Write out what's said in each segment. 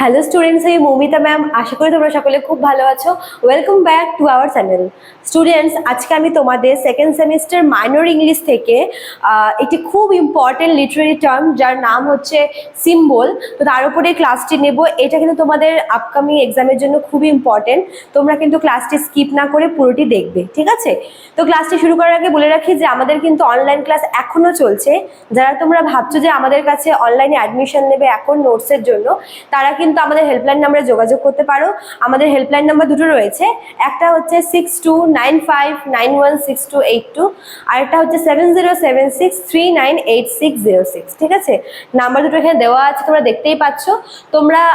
Hello students আমি Moumita ma'am আশা করি তোমরা সকলে খুব ভালো আছো। Welcome back to our channel students আজকে আমি তোমাদের সেকেন্ড সেমিস্টার মাইনর ইংলিশ থেকে একটি খুব ইম্পর্টেন্ট লিটারেরি টার্ম যার নাম হচ্ছে সিম্বল তো তার উপরে ক্লাসটি নেব। এটা কিন্তু তোমাদের আপকামিং এক্সামের জন্য খুবই ইম্পর্টেন্ট তোমরা কিন্তু ক্লাসটি স্কিপ না করে পুরোটি দেখবে, ঠিক আছে? তো ক্লাসটি শুরু করার আগে বলে রাখি যে আমাদের কিন্তু অনলাইন ক্লাস এখনও চলছে। যারা তোমরা ভাবছ যে আমাদের কাছে অনলাইনে অ্যাডমিশন নেবে এখন নোটসের জন্য, তারা কিন্তু আমাদের হেল্পলাইন নাম্বারে যোগাযোগ করতে পারো। আমাদের হেল্পলাইন নাম্বার দুটো রয়েছে। একটা হচ্ছে six two nine five nine one six two eight two আর একটা হচ্ছে seven zero seven six three nine eight six zero six ঠিক আছে? নাম্বার দুটো এখানে দেওয়া আছে, তোমরা দেখতেই পাচ্ছ। তোমরা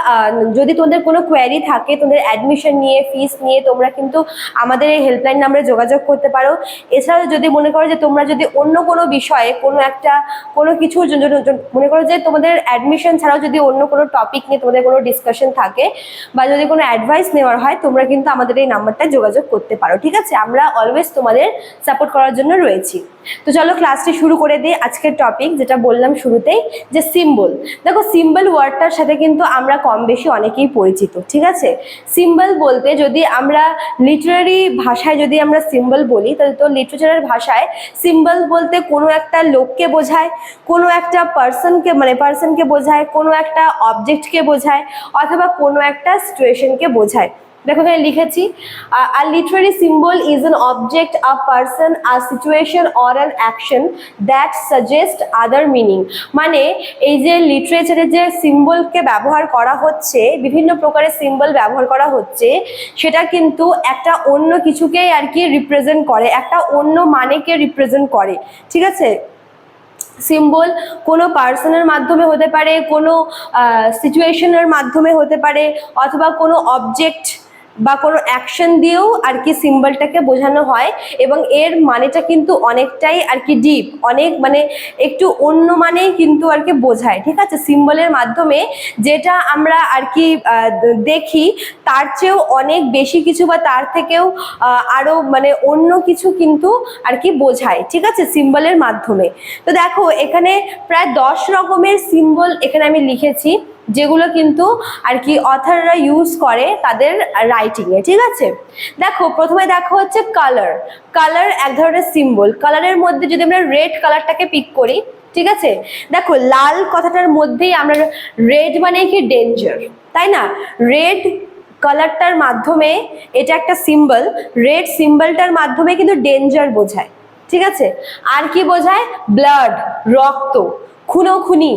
যদি তোমাদের কোনো কোয়ারি থাকে, তোমাদের অ্যাডমিশন নিয়ে ফিস নিয়ে, তোমরা কিন্তু আমাদের এই হেল্পলাইন নাম্বারে যোগাযোগ করতে পারো। এছাড়াও যদি মনে করো যে তোমরা যদি অন্য কোনো বিষয়ে কোনো একটা, কোনো কিছুর জন্য- মনে করো যে তোমাদের অ্যাডমিশন ছাড়াও যদি অন্য কোনো টপিক নিয়ে তোমাদের কোনো ডিসকাশন থাকে বা যদি কোনো অ্যাডভাইস নেওয়ার হয়, তোমরা কিন্তু আমাদের এই নাম্বারটা যোগাযোগ করতে পারো, ঠিক আছে? আমরা অলওয়েজ তোমাদের সাপোর্ট করার জন্য রয়েছি। তো চলো ক্লাসটি শুরু করে দিই আজকের টপিক যেটা বললাম শুরুতেই, যে সিম্বল দেখো সিম্বল ওয়ার্ডটার সাথে কিন্তু আমরা কম বেশি অনেকেই পরিচিত, ঠিক আছে? সিম্বল বলতে যদি আমরা লিটারারি ভাষায় যদি আমরা সিম্বল বলি, তাহলে তো লিটারেচারের ভাষায় সিম্বল বলতে কোনো একটা লোককে বোঝায়, কোনো একটা পার্সনকে মানে পার্সনকে বোঝায়, কোনো একটা অবজেক্টকে বোঝায়, অথবা কোনো একটা সিচুয়েশনকে বোঝায়। দেখো এখানে লিখেছি আর literary symbol is an object a person a situation or an action that suggest other meaning মানে এই যে লিটারেচারে যে সিম্বলকে ব্যবহার করা হচ্ছে, বিভিন্ন প্রকারের সিম্বল ব্যবহার করা হচ্ছে, সেটা কিন্তু একটা অন্য কিছুকেই আর কি রিপ্রেজেন্ট করে, একটা অন্য মানেকে রিপ্রেজেন্ট করে, ঠিক আছে? সিম্বল কোনো পার্সনের মাধ্যমে হতে পারে, কোনো সিচুয়েশনের মাধ্যমে হতে পারে, অথবা কোনো অবজেক্ট বা কোনো অ্যাকশন দিয়েও আর কি সিম্বলটাকে বোঝানো হয় এবং এর মানেটা কিন্তু অনেকটাই আর কি ডিপ অনেক মানে একটু অন্য মানেই কিন্তু আর কি বোঝায়, ঠিক আছে? সিম্বলের মাধ্যমে যেটা আমরা আর কি দেখি, তার চেয়েও অনেক বেশি কিছু বা তার থেকেও আরও মানে অন্য কিছু কিন্তু আর কি বোঝায়, ঠিক আছে? সিম্বলের মাধ্যমে। তো দেখো, এখানে প্রায় দশ রকমের সিম্বল এখানে আমি লিখেছি। যেগুলো কিন্তু আর কি অথাররা ইউজ করে তাদের রাইটিংয়ে ঠিক আছে? দেখো, প্রথমে দেখো হচ্ছে কালার কালার এক ধরনের সিম্বল কালারের মধ্যে যদি আমরা রেড কালারটাকে পিক করি, ঠিক আছে? দেখো, লাল কথাটার মধ্যেই আমরা রেড মানে কি? ডেঞ্জার তাই না? রেড কালারটার মাধ্যমে এটা একটা সিম্বল রেড সিম্বলটার মাধ্যমে কিন্তু ডেঞ্জার বোঝায়, ঠিক আছে? আর কি বোঝায়? ব্লাড রক্ত খুনো খুনি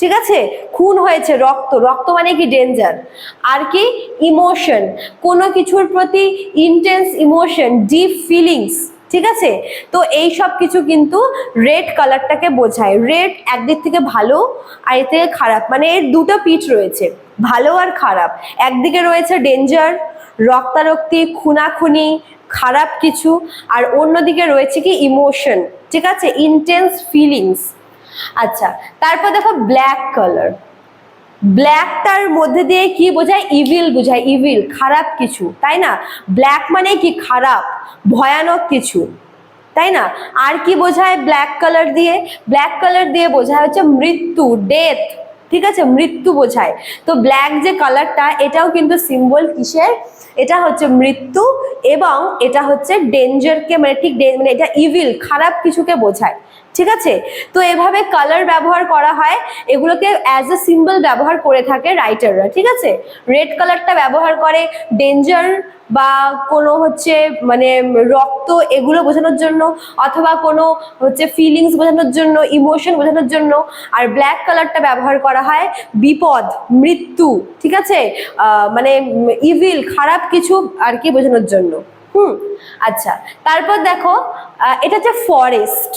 ঠিক আছে? খুন হয়েছে রক্ত রক্ত মানে কি ডেঞ্জার আর কি? ইমোশন কোনো কিছুর প্রতি ইন্টেন্স ইমোশন ডিপ ফিলিংস ঠিক আছে? তো এই সব কিছু কিন্তু রেড কালারটাকে বোঝায়। রেড একদিক থেকে ভালো, আর এর থেকে খারাপ। মানে এর দুটো পিঠ রয়েছে, ভালো আর খারাপ। একদিকে রয়েছে ডেঞ্জার রক্তারক্তি, খুনাখুনি, খারাপ কিছু। আর অন্যদিকে রয়েছে কি? ইমোশন ঠিক আছে? ইন্টেন্স ফিলিংস আচ্ছা তারপর দেখো ব্ল্যাক কালার ব্ল্যাকটার মধ্যে দিয়ে কি বোঝায়? ইভিল বোঝায় ইভিল খারাপ কিছু, তাই না? ব্ল্যাক মানে কি খারাপ, ভয়ানক কিছু, তাই না? আর কি বোঝায় ব্ল্যাক কালার দিয়ে? ব্ল্যাক কালার দিয়ে বোঝায় হচ্ছে মৃত্যু ডেথ ঠিক আছে? মৃত্যু বোঝায়। তো ব্ল্যাক যে কালারটা এটাও কিন্তু সিম্বল কিসের? এটা হচ্ছে মৃত্যু এবং এটা হচ্ছে ডেঞ্জারকে মানে ঠিক মানে এটা ইভিল খারাপ কিছুকে বোঝায়। ঠিক আছে? তো এভাবে কালার ব্যবহার করা হয়। এগুলোকে অ্যাজ এ সিম্বল ব্যবহার করে থাকে রাইটাররা ঠিক আছে? রেড কালারটা ব্যবহার করে ডেঞ্জার বা কোনো হচ্ছে মানে রক্ত এগুলো বোঝানোর জন্য অথবা কোনো হচ্ছে ফিলিংস বোঝানোর জন্য ইমোশন বোঝানোর জন্য। আর ব্ল্যাক কালারটা ব্যবহার করা হয় বিপদ, মৃত্যু, ঠিক আছে? মানে ইভিল খারাপ কিছু আর কি বোঝানোর জন্য। হুম আচ্ছা। তারপর দেখো এটা হচ্ছে ফরেস্ট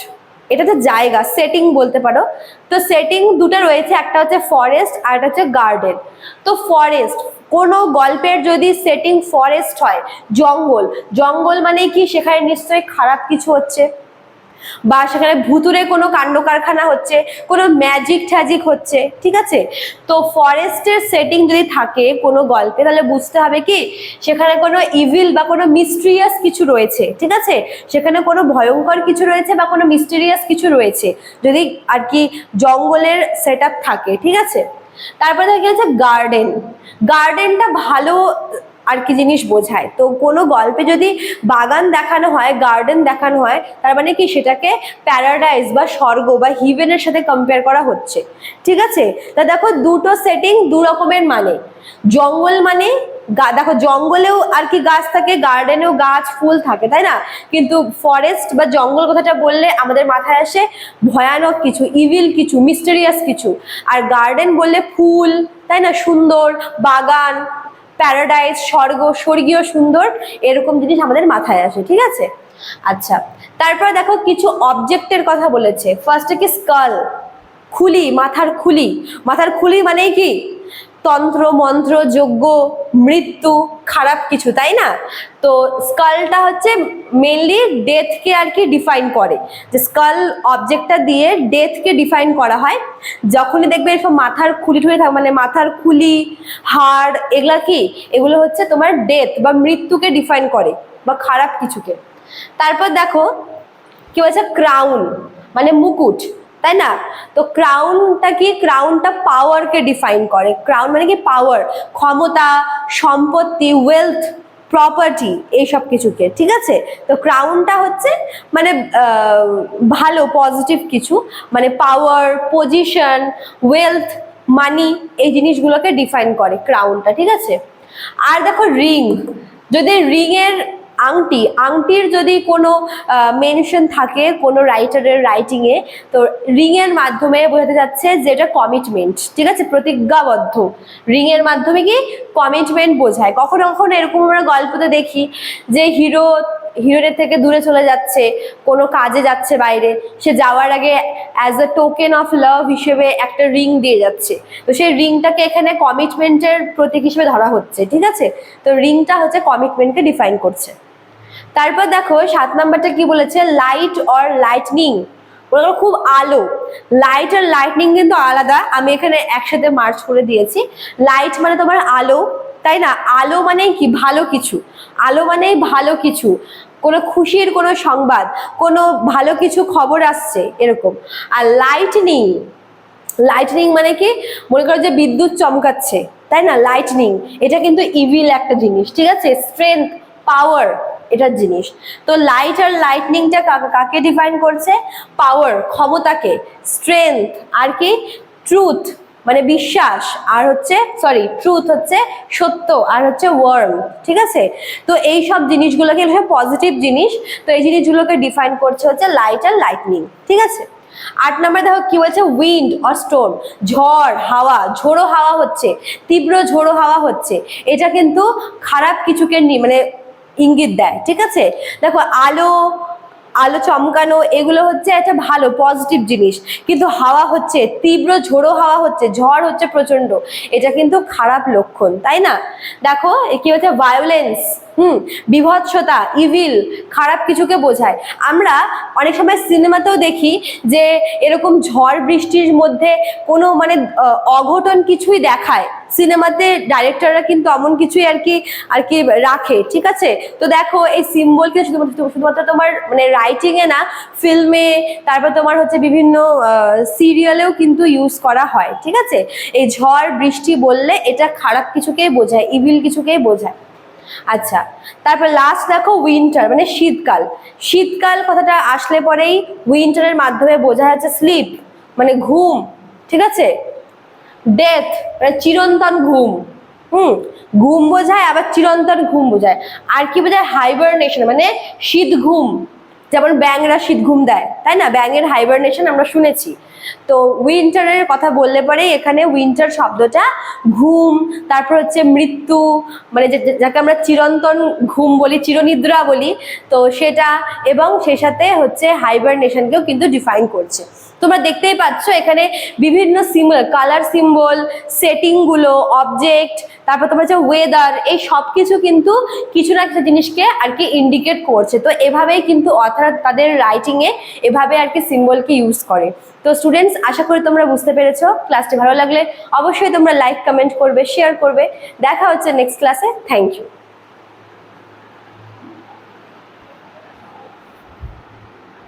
এটা হচ্ছে জায়গা সেটিং বলতে পারো। তো সেটিং দুটো রয়েছে, একটা হচ্ছে ফরেস্ট আর একটা হচ্ছে গার্ডেন তো ফরেস্ট কোনো গল্পের যদি সেটিং ফরেস্ট হয়, জঙ্গল জঙ্গল মানে কি? সেখানে নিশ্চয়ই খারাপ কিছু হচ্ছে। বা সেখানে ভুতুরে কোনো কাণ্ড কারখানা হচ্ছে, কোনো ম্যাজিক ট্যাজিক হচ্ছে, ঠিক আছে? তো ফরেস্টের সেটিং যদি থাকে কোনো গল্পে, তাহলে বুঝতে হবে কি, সেখানে কোনো ইভিল বা কোনো মিস্ট্রিয়াস কিছু রয়েছে, ঠিক আছে? সেখানে কোনো ভয়ঙ্কর কিছু রয়েছে বা কোনো মিস্টিরিয়াস কিছু রয়েছে, যদি আর কি জঙ্গলের সেট থাকে, ঠিক আছে? তারপরে দেখা গেছে গার্ডেন গার্ডেনটা ভালো আর কি জিনিস বোঝায়। তো কোনো গল্পে যদি বাগান দেখানো হয় গার্ডেন দেখানো হয়, তার মানে কি সেটাকে প্যারাডাইজ বা স্বর্গ বা হিভেনের সাথে কম্পেয়ার করা হচ্ছে। ঠিক আছে? তা দেখো দুটো সেটিং দু রকমের মানে। জঙ্গল মানে দেখো জঙ্গলেও আর কি গাছ থাকে গার্ডেনেও গাছ, ফুল থাকে, তাই না? কিন্তু ফরেস্ট বা জঙ্গল কথাটা বললে আমাদের মাথায় আসে ভয়ানক কিছু ইভিল কিছু মিস্টেরিয়াস কিছু। আর গার্ডেন বললে ফুল, তাই না? সুন্দর, বাগান প্যারাডাইস স্বর্গ, স্বর্গীয় সুন্দর, এরকম জিনিস আমাদের মাথায় আসে, ঠিক আছে? আচ্ছা তারপর দেখো কিছু অবজেক্টের কথা বলেছে। ফার্স্টে কি স্কাল খুলি, মাথার খুলি। মাথার খুলি মানে কি? তন্ত্র, মন্ত্র, যজ্ঞ, মৃত্যু। খারাপ কিছু, তাই না? তো স্কালটা হচ্ছে মেনলি ডেথকে আর কি ডিফাইন করে। যে স্কাল অবজেক্টটা দিয়ে ডেথকে ডিফাইন করা হয়। যখনই দেখবে এরকম মাথার খুলি ঠুলি থাকে মানে মাথার খুলি, হাড়, এগুলা কি? এগুলো হচ্ছে তোমার ডেথ বা মৃত্যুকে ডিফাইন করে বা খারাপ কিছুকে। তারপর দেখো, কি বলছে? ক্রাউন মানে মুকুট। তাই না? তো ক্রাউনটা কি? ক্রাউনটা পাওয়ারকে ডিফাইন করে। ক্রাউন মানে কি? পাওয়ার ক্ষমতা, সম্পত্তি ওয়েলথ প্রপার্টি এইসব কিছুকে, ঠিক আছে? তো ক্রাউনটা হচ্ছে মানে ভালো পজিটিভ কিছু মানে পাওয়ার পজিশন ওয়েলথ মানি এই জিনিসগুলোকে ডিফাইন করে ক্রাউনটা ঠিক আছে? আর দেখো রিং যদি রিং এর আংটি, আংটির যদি কোনো মেনশন থাকে কোনো রাইটারের রাইটিংয়ে তো রিংয়ের মাধ্যমে বোঝাতে যাচ্ছে যে এটা কমিটমেন্ট ঠিক আছে? প্রতিজ্ঞাবদ্ধ। রিংয়ের মাধ্যমে কি কমিটমেন্ট বোঝায়। কখনো কখনো এরকম আমরা গল্পতে দেখি যে হিরো হিরোনের থেকে দূরে চলে যাচ্ছে, কোনো কাজে যাচ্ছে বাইরে, সে যাওয়ার আগে as a token of love হিসেবে একটা রিং দিয়ে যাচ্ছে। তো সেই রিংটাকে এখানে কমিটমেন্টের প্রতীক হিসেবে ধরা হচ্ছে, ঠিক আছে? তো রিংটা হচ্ছে কমিটমেন্টকে ডিফাইন করছে। তারপর দেখো সাত নাম্বারটা কি বলেছে? লাইট অর লাইটনিং ওগুলো খুব আলো। লাইট আর লাইটনিং কিন্তু আলাদা। আমি এখানে একসাথে মার্চ করে দিয়েছি। লাইট মানে তোমার আলো, তাই না? আলো মানে কি? ভালো কিছু। আলো মানেই ভালো কিছু। কোনো খুশির কোনো সংবাদ, কোনো ভালো কিছু খবর আসছে এরকম। আর লাইটনিং লাইটনিং মানে কি? মনে করো যে বিদ্যুৎ চমকাচ্ছে, তাই না? লাইটনিং এটা কিন্তু ইভিল একটা জিনিস, ঠিক আছে? স্ট্রেংথ পাওয়ার এটার জিনিস। তো লাইট আর লাইটনিংটা কাকে ডিফাইন করছে? পাওয়ার ক্ষমতাকে। স্ট্রেংথ আর কি? ট্রুথ মানে বিশ্বাস। আর হচ্ছে সরি ট্রুথ হচ্ছে সত্য। আর হচ্ছে ওয়ার্ম ঠিক আছে? তো এই সব জিনিসগুলোকে পজিটিভ জিনিস, তো এই জিনিসগুলোকে ডিফাইন করছে হচ্ছে লাইট আর লাইটনিং ঠিক আছে? আট নম্বরে দেখো কি বলছে? উইন্ড অর স্টোন ঝড়, হাওয়া, ঝোড়ো হাওয়া হচ্ছে, তীব্র ঝোড়ো হাওয়া হচ্ছে। এটা কিন্তু খারাপ কিছুকে মানে ইঙ্গিত দেয়, ঠিক আছে? দেখো, আলো আলো চমকানো, এগুলো হচ্ছে একটা ভালো পজিটিভ জিনিস। কিন্তু হাওয়া হচ্ছে, তীব্র ঝোড়ো হাওয়া হচ্ছে, ঝড় হচ্ছে প্রচণ্ড এটা কিন্তু খারাপ লক্ষণ, তাই না? দেখো কি হচ্ছে? ভায়োলেন্স হুম, বিভৎসতা ইভিল খারাপ কিছুকে বোঝায়। আমরা অনেক সময় সিনেমাতেও দেখি যে এরকম ঝড় বৃষ্টির মধ্যে কোনো মানে অঘটন কিছুই দেখায়। সিনেমাতে ডাইরেক্টররা কিন্তু এমন কিছুই আর কি আর কি রাখে, ঠিক আছে? তো দেখো, এই সিম্বলকে শুধুমাত্র শুধুমাত্র তোমার মানে রাইটিং এ না ফিল্মে তারপর তোমার হচ্ছে বিভিন্ন সিরিয়ালেও কিন্তু ইউজ করা হয়, ঠিক আছে? এই ঝড়, বৃষ্টি বললে এটা খারাপ কিছুকেই বোঝায় ইভিল কিছুকেই বোঝায়। আচ্ছা তারপর লাস্ট দেখো উইন্টার মানে শীতকাল। শীতকাল কথাটা আসলে পরেই উইন্টারের মাধ্যমে বোঝা যাচ্ছে স্লিপ মানে ঘুম, ঠিক আছে? ডেথ মানে চিরন্তন ঘুম, হুম? ঘুম বোঝায়, আবার চিরন্তন ঘুম বোঝায়। আর কি বোঝায়? হাইবারনেশন মানে শীত ঘুম। যেমন ব্যাংরা শীত ঘুম দেয়, তাই না? ব্যাঙের হাইবারনেশন আমরা শুনেছি। তো উইন্টারের কথা বললে পরে এখানে উইন্টার শব্দটা ঘুম, তারপর হচ্ছে মৃত্যু মানে যাকে আমরা চিরন্তন ঘুম বলি, চিরনিদ্রা বলি, তো সেটা এবং সে সাথে হচ্ছে হাইবারনেশনকেও কিন্তু ডিফাইন করছে। তোমরা দেখতেই পাচ্ছ এখানে বিভিন্ন সিম্বল কালার সিম্বল সেটিংগুলো অবজেক্ট তারপর তোমার যে ওয়েদার এই সব কিছু কিন্তু কিছু না কিছু জিনিসকে আর কি ইন্ডিকেট করছে। তো এভাবেই কিন্তু অর্থাৎ তাদের রাইটিংয়ে এভাবে আর কি সিম্বলকে ইউজ করে। তো স্টুডেন্টস আশা করি তোমরা বুঝতে পেরেছ। ক্লাসটি ভালো লাগলে অবশ্যই তোমরা লাইক কমেন্ট করবে শেয়ার করবে। দেখা হচ্ছে নেক্সট ক্লাসে থ্যাংক ইউ